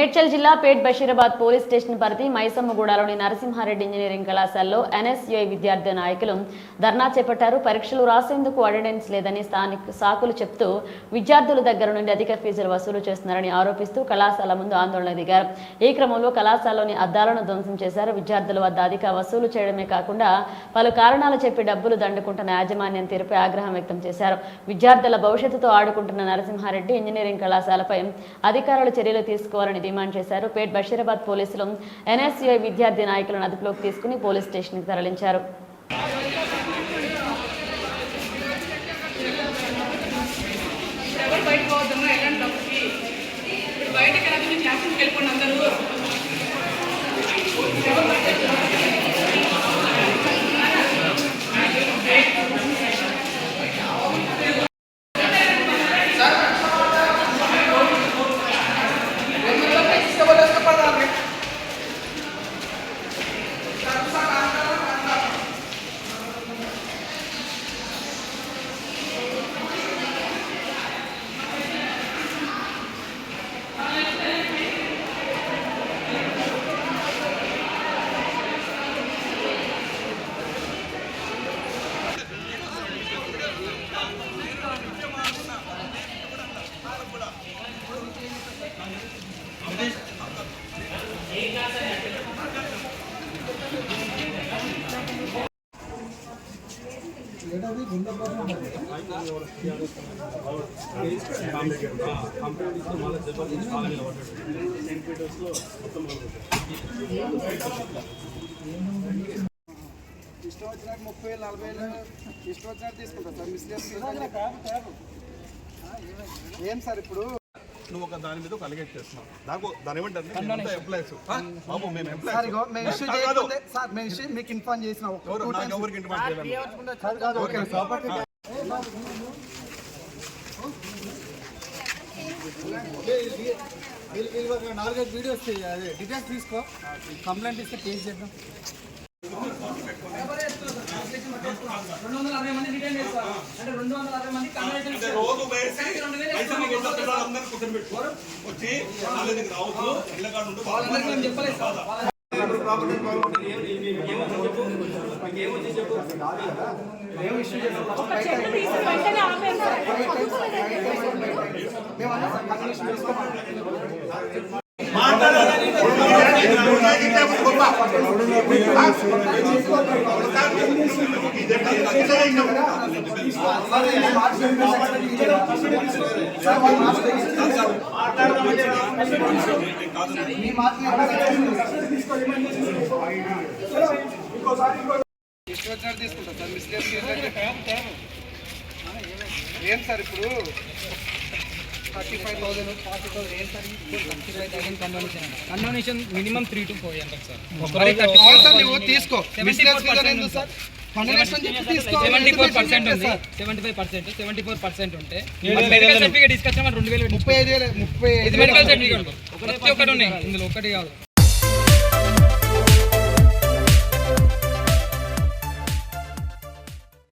మేడ్చల్ జిల్లా పేట్ Basheerabad police station పరిధి మైసమ్మగూడలోని నరసింహారెడ్డి ఇంజనీరింగ్ కళాశాలలో ఎన్ఎస్యుఐ విద్యార్థి నాయకులు ధర్నా చేపట్టారు. పరీక్షలు రాసేందుకు అటెండెన్స్ లేదని స్థానిక సాకులు చెప్తూ విద్యార్థుల దగ్గర నుండి అధిక ఫీజులు వసూలు చేస్తున్నారని ఆరోపిస్తూ కళాశాల ముందు ఆందోళన దిగారు. ఈ క్రమంలో కళాశాలలోని అద్దాలను ధ్వంసం చేశారు. విద్యార్థుల వద్ద అధిక వసూలు చేయడమే కాకుండా పలు కారణాలు చెప్పి డబ్బులు దండుకుంటున్న యాజమాన్యం తీరుపై ఆగ్రహం వ్యక్తం చేశారు. విద్యార్థుల భవిష్యత్తుతో ఆడుకుంటున్న నరసింహారెడ్డి ఇంజనీరింగ్ కళాశాలపై అధికారులు చర్యలు తీసుకోవాలని రిమాండ్ చేశారు. పేట్ బషీరాబాద్ పోలీసులు ఎన్ఎస్యుఐ విద్యార్థి నాయకులను అదుపులోకి తీసుకుని పోలీస్ స్టేషన్కి తరలించారు. బయటకు పోవద్దమ్మా ఎలాంటి ఇప్పుడు బయటకి రాదు క్లాసులకు వెళ్ళిపోండి అందరూ. ఇష్టం వచ్చినాక ముప్పై వేలు నలభై వేలు ఇష్టం వచ్చినాక తీసుకుంటా సార్. మిస్లేస్ ఏం సార్ ఇప్పుడు? నువ్వు ఒక దాని మీద ఒక అలిగేట్ చేస్తున్నావు దానికి దాని ఏమంటారు ఎంప్లాయీస్ బాబు మేము ఎంప్లాయీస్ సార్ ఇష్యూ మీకు ఇన్ఫార్మ్ చేసిన. ఎవరికి నాలుగైదు వీడియోస్ అదే డీటెయిల్స్ తీసుకో కంప్లైంట్ ఇస్తే కేసు చేద్దాం రోజు వేసి పైసలు కొట్ట పిల్లలందరినీ కూర్చొని పెట్టుకోరు వచ్చి కాలేజీకి రావద్దు ఇళ్ళకాడ ఉండి మీ ఇష్టం వచ్చినట్టు తీసుకుంటా సార్. మిస్లేస్ ఏం సార్ ఇప్పుడు? Thirty five thousand forty thousand ఏం sir. Thirty five thousand condonation minimum three two four hundred sir? అవును సార్ నువ్వు తీసుకో. సార్ సెవెంటీ ఫోర్ పర్సెంట్ ఉంది? Seventy five percent. Seventy four percent ఉంటే మెడికల్ సర్టిఫికేట్ తీసుకొచ్చామని రెండు వేలు ముప్పై ఐదు వేలు ముప్పై ఇది ఐదు మెడికల్ సర్టిఫికేట్ ప్రతి ఒక్కటి ఉన్నాయి. ఇందులో ఒకటి కాదు.